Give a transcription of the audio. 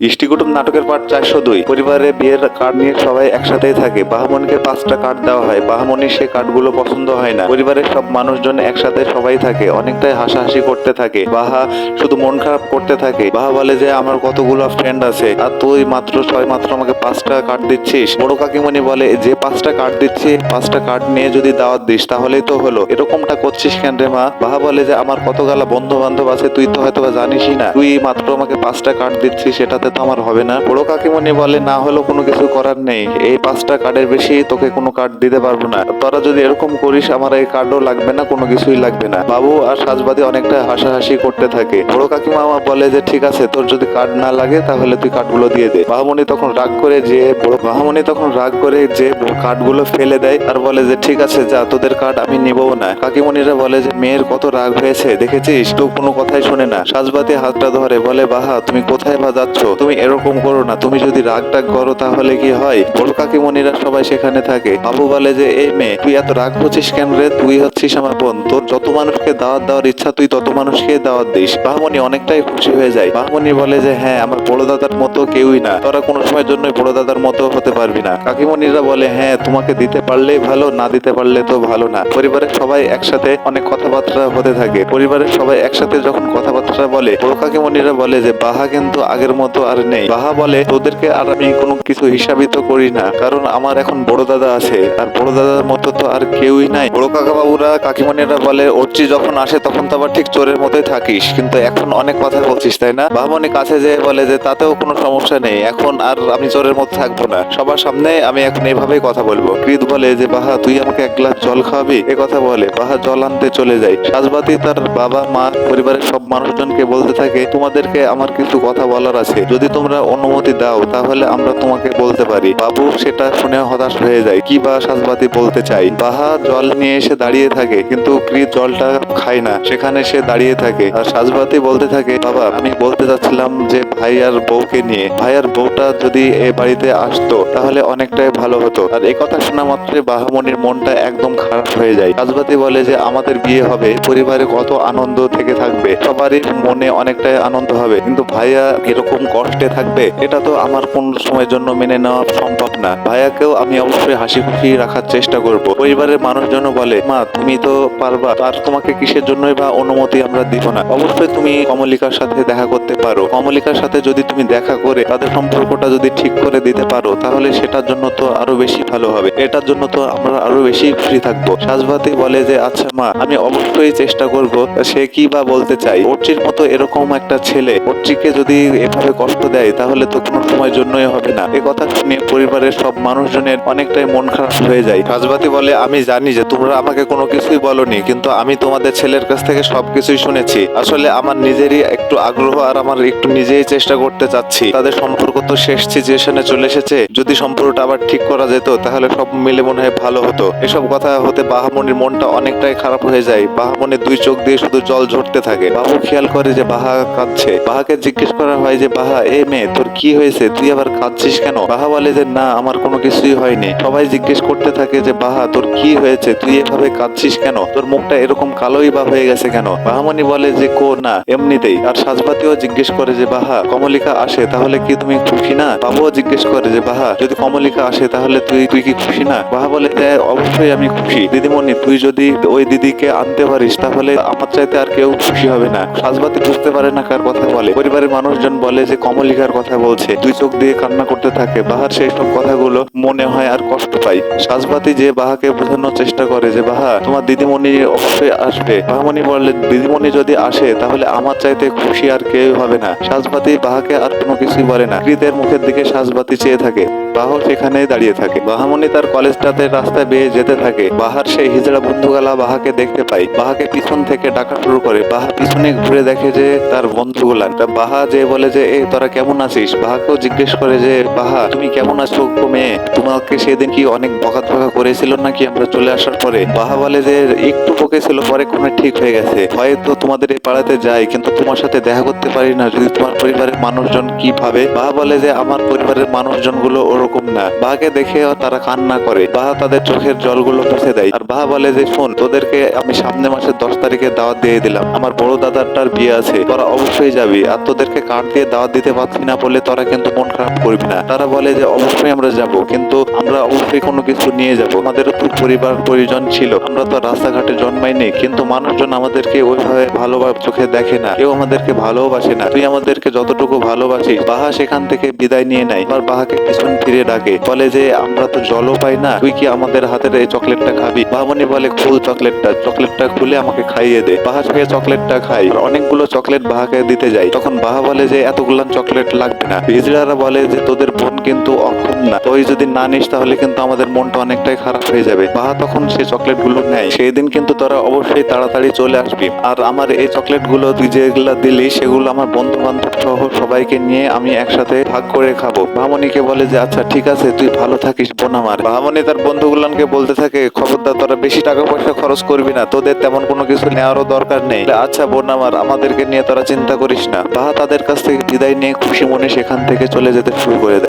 ইষ্টি কুটুম নাটকের পার্ট চারশো দুই। পরিবারে বিয়ের কার্ড নিয়ে সবাই একসাথেই থাকে। বাহামণিকে পাঁচটা কার্ড দেওয়া হয়। বাহামণির সে কার্ডগুলো পছন্দ হয় না। পরিবারের সব মানুষজন একসাথে সবাই থাকে। অনেকটাই হাসাহাসি করতে থাকে। বাহা শুধু মন খারাপ করতে থাকে। বাহা বলে যে, আমার কতগুলো ফ্রেন্ড আছে। আর তুই মাত্র ছয় মাত্র আমাকে পাঁচটা কার্ড দিচ্ছিস? বড় কাকিমণি বলে, যে পাঁচটা কার্ড দিচ্ছি, পাঁচটা কার্ড নিয়ে যদি দাওয়াত দিস, তাহলেই তো হলো। এরকমটা করছিস কেন রে মা? বাহা বলে যে, আমার কতগালা বন্ধু বান্ধব আছে, তুই তো হয়তো জানিসই না। তুই মাত্র আমাকে পাঁচটা কার্ড দিচ্ছিস সেটাতে তো আমার হবে না। বড় কাকিমণি বলে, না হলেও কোনো কিছু করার নেই। এই পাঁচটা কার্ডের বেশি তোকে কোনো কার্ড দিতে পারব না। তোরা যদি এরকম করিস, আমার এই কার্ডও লাগবে না, কোনো কিছুই লাগবে না। বাবু আর সাজবাদী অনেকটা হাসাহাসি করতে থাকে। বড় কাকিমা আমার বলে যে, ঠিক আছে, তোর যদি কার্ড না লাগে, তাহলে তুই কার্ডগুলো দিয়ে দে। বাহামণি তখন রাগ করে যে, বড় বাহামণি তখন রাগ করে যে, কার্ডগুলো ফেলে দেয় আর বলে যে, ঠিক আছে, যা, তোদের কার্ড আমি নিবও না। কাকিমণিরা বলে যে, মেয়ের কত রাগ হয়েছে, দেখেছিস? তো কোনো কথাই শোনে না। সাজবাতি হাতটা ধরে বলে, বাহা, তুমি কোথায় বা যাচ্ছ? তুমি এরকম করো না। তুমি যদি রাগ টাগ করো তাহলে কি হয়? বড় কাকিমনিরা সবাই সেখানে থাকে। বাবু বলে যে এই মেয়ে, তুই এত রাগ হচ্ছিস কেন রে? তুই হচ্ছিস আমার বোন? তোর যত মানুষকে দাওয়াত দেওয়ার ইচ্ছা, তুই তত মানুষকে দাওয়াত দিস। বাহমণি অনেকটাই খুশি হয়ে যায়। বাহমণি বলে যে হ্যাঁ আমার বড় দাদার মতো কেউই না। তোরা কোনো সময়ের জন্য বড় দাদার মতো হতে পারবি না। কাকিমণিরা বলে হ্যাঁ তোমাকে দিতে পারলেই ভালো, না দিতে পারলে তো ভালো না। পরিবারের সবাই একসাথে অনেক কথাবার্তা হতে থাকে। পরিবারের সবাই একসাথে যখন কথাবার্তা বলে, বড় কাকিমণিরা বলে যে, বাহা কিন্তু আগের মতো আর নেই। বাহা বলে, তোদেরকে আর আমি কোনো কিছু হিসাবিত করি না, কারণ আমার এখন বড় দাদা আছে। আর বড় দাদার মতো তো আর কেউই নাই। বড় কাকা বাবুরা কাকিমণিরা বলে, অর্চি যখন আসে তখন তো আবার ঠিক চোরের মতোই থাকিস। কিন্তু এখন অনেক কথা বলছিস, তাই না? বাহামণি কাছে যে বলে যে, তাতেও কোনো সমস্যা নেই। এখন আর আমি চোরের মতো থাকব না। সবার সামনে আমি এখন এইভাবেই কথা বলব। কৃত বলে যে, বাহা, তুই আমাকে এক গ্লাস জল খাওয়াবি? এ কথা বলে। বাহা জল আনতে চলে যায়। সাজবাতি তার বাবা, মা, পরিবারের সব মানুষজনকে বলতে থাকে, তোমাদেরকে আমার কিছু কথা বলার আছে। যদি তোমরা অনুমতি দাও, তাহলে আমরা তোমাকে বলতে পারি। বাবু সেটা শুনে হতাশ হয়ে যায়। কি বা সাজবাতি বলতে চাই বাহা জল নিয়ে এসে দাঁড়িয়ে থাকে, কিন্তু কৃত জলটা খায় না। সেখানে সে দাঁড়িয়ে থাকে আর সাজবাতি বলতে থাকে, বাবা, আমি বলতে চাচ্ছিলাম যে ভাই আর বউকে নিয়ে। ভাই আর বউটা যদি এ বাড়িতে আসতো, তাহলে অনেকটাই ভালো হতো। আর এই কথা শোনা মাত্রই বাহামণির মনটা একদম খারাপ হয়ে যায়। সাজবাতি বলে যে, আমাদের বিয়ে হবে, পরিবারে কত আনন্দ থেকে থাকবে। সবারই মনে অনেকটাই আনন্দ হবে। কিন্তু ভাইয়া এরকম কষ্টে থাকবে, এটা তো আমার কোন সময়ের জন্য মেনে নেওয়া সম্ভব না। ভাইয়াকেও আমি অবশ্যই হাসি খুশি রাখার চেষ্টা করব। পরিবারের মানুষজন বলে, মা তুমি তো পারবা, আর তোমাকে কিসের জন্যই বা অনুমতি আমরা দিব না। অবশ্যই তুমি কমলিকার সাথে দেখা করতে পারো। কমলিকার সাথে যদি তুমি দেখা করে তাদের সম্পর্কটা যদি ঠিক করে দিতে পারো, তাহলে সেটার জন্য তো আরও বেশি ভালো হবে। এটার জন্য তো আমরা আরও বেশি খুশি থাকব। সাজভাতি বলে যে আচ্ছা মা, আমি অবশ্যই চেষ্টা করব, সে কি বা বলতে চাই অর্চির মতো এরকম একটা ছেলে অর্চিকে যদি এভাবে কষ্ট দেয়, তাহলে তো কোনো সময়ের জন্যই হবে না। এ কথা শুনে পরিবারের সব মানুষজনের অনেকটাই মন খারাপ হয়ে যায়। রাজবাতি বলে, আমি জানি যে তোমরা আমাকে কোনো কিছুই বলনি, কিন্তু আমি তোমাদের ছেলের কাছ থেকে সবকিছুই শুনেছি। আসলে আমার নিজেরই একটু আগ্রহ আর আমার একটু নিজেই চেষ্টা করতে চাচ্ছি। তাদের সম্পর্ক তো শেষ সিচুয়েশনে চলে এসেছে। যদি সম্পর্কটা আবার ঠিক করা যেত, তাহলে সব মিলে মনে হয় ভালো হতো। এসব কথা হতে বাহামনির মনটা অনেকটাই খারাপ হয়ে যায়। বাহামনির দুই চোখ দিয়ে শুধু জল ঝরতে থাকে। বাবু খেয়াল করে যে বাহা কাঁদছে। বাহাকে জিজ্ঞেস করা হয় যে, বাহা, এ মেয়ে, তোর কি হয়েছে? তুই আবার কাঁদছিস কেন? বাহা বলে যে, না, আমার কোনো কিছুই হয়নি। সবাই জিজ্ঞেস করতে থাকে যে, বাহা, তোর কি হয়েছে? তুই এভাবে কাঁদছিস কেন? তোর মুখটা এরকম কালোই বা হয়ে গেছে কেন? বাহামণি বলে যে কো না, এমনিতেই। আর সাজবাতিও জিজ্ঞেস করে যে, বাহা, কমলিকা আসে, তাহলে কি তুমি খুশি না? বাবুও জিজ্ঞেস করে যে, বাহা, যদি কমলিকা আসে, তাহলে তুই তুই কি খুশি না? বাহা বলে অবশ্যই আমি খুশি। দিদিমণি, তুই যদি ওই দিদিকে আনতে পারিস, তাহলে আমার চাইতে আর কেউ খুশি হবে না। সাজবাতি বুঝতে পারে না কার কথা বলে। পরিবারের মানুষজন বলে যে, কমলিকার কথা বলছে। দুই চোখ দিয়ে কান্না করতে থাকে। বাহার সেই সব কথাগুলো মনে হয় আর কষ্ট পাই সাজবাতি যে বাহাকে বোঝানোর চেষ্টা করে যে, বাহা, তোমার দিদিমণি অবশ্যই আসবে। বাহামণি বললে, দিদিমণি যদি আসে, তাহলে আমার চাইতে খুশি আর কেউ হবে না। সাজবাতি বাহাকে আর কোনো কিছুই বলে না। কৃতের মুখের দিকে সাজবাতি চেয়ে থাকে। বাহ সেখানেই দাঁড়িয়ে থাকে। বাহামণি তার কলেজটাতে রাস্তায় বেয়ে যেতে থাকে। বাহার সেই হিজড়া বন্ধুগালা বাহাকে দেখতে পাই বাহাকে পিছন থেকে ডাকা শুরু করে। বাহা পিছনে ঘুরে দেখে যে তার বন্ধুগুলা। বাহা যে বলে যে, এ, তোরা কেমন আছিস? বাহাকেও জিজ্ঞেস করে যে, বাহা, তুমি কেমন আছো মেয়ে? তোমাকে সেদিন কি অনেক বকা ধকা করেছিল নাকি আমরা চলে আসার পরে? বাহা বলে যে, একটু বকেছিল পরে কোনো ঠিক হয়ে গেছে। হয়তো তোমাদের এই পাড়াতে যাই, কিন্তু তোমার সাথে দেখা করতে পারি না। যদি তোমার পরিবারের মানুষজন কি ভাবে? বাহা বলে যে, আমার পরিবারের মানুষজনগুলো ওর ওরকম না। বাহাকে দেখে তারা কান্না করে। বাহা তাদের চোখের জলগুলো মুছে দেয়। আর বাহা বলে যে, শোন, তোদেরকে আমি সামনে মাসের দশ তারিখে দাওয়াত দিয়ে দিলাম। আমার বড় দাদারটার বিয়ে আছে। তোরা অবশ্যই যাবি। আর তোদেরকে কার্ড দিয়ে দাওয়াত দিতে পারছি না বলে তোরা কিন্তু মন খারাপ করবি না। তারা বলে যে, অবশ্যই আমরা যাব। কিন্তু আমরা অবশ্যই কোনো কিছু নিয়ে যাব। আমাদেরও তো পরিবার পরিজন ছিল। আমরা তো রাস্তাঘাটে জন্মাইনি। কিন্তু মানুষজন আমাদেরকে ওইভাবে ভালোভাবে চোখে দেখে না। কেউ আমাদেরকে ভালোবাসে না। তুই আমাদেরকে যতটুকু ভালোবাসিস বাহা সেখান থেকে বিদায় নিয়ে নেয়। আবার বাহাকে পিছন ফিরে ডাকে। বলে যে, আমরা তো জলও পাই না, তুই কি আমাদের হাতের এই চকলেটটা খাবি? বাহামণি বলে খুল চকলেটটা চকলেটটা খুলে আমাকে খাইয়ে দে। বাহা খেয়ে চকলেটটা খাই। অনেকগুলো চকলেট বাহাকে দিতে যায় তখন বাহা বলে যে এতগুলো চকলেট লাগবে না। হিজড়ারা বলে যে, তোদের বোন কিন্তু অক্ষম না। তুই যদি না নিস, তাহলে কিন্তু আমাদের মনটা অনেকটাই খারাপ হয়ে যাবে। বাহা তখন সেই চকলেটগুলো নেয়। সেই দিন কিন্তু তোরা অবশ্যই তাড়াতাড়ি চলে আসবি। আর আমার এই চকলেটগুলো তুই যেগুলা দিলি, সেগুলো আমার বন্ধু বান্ধব সহ সবাইকে নিয়ে আমি একসাথে ভাগ করে খাব। ভামনিকে বলে যে আচ্ছা ঠিক আছে, তুই ভালো থাকিস বোন আমার ভাবনি তার বন্ধুগুলানকে বলতে থাকে, খবরদার, তোরা বেশি টাকা পয়সা খরচ করবি না, তোদের তেমন কোনো কিছু নেওয়ারও দরকার নেই। আচ্ছা বোন আমার আমাদেরকে নিয়ে তোরা চিন্তা করিস না। বাহা তাদের কাছ থেকে বিদায় নিয়ে খুশি মনে সেখান থেকে চলে যেতে শুরু করে দেয়।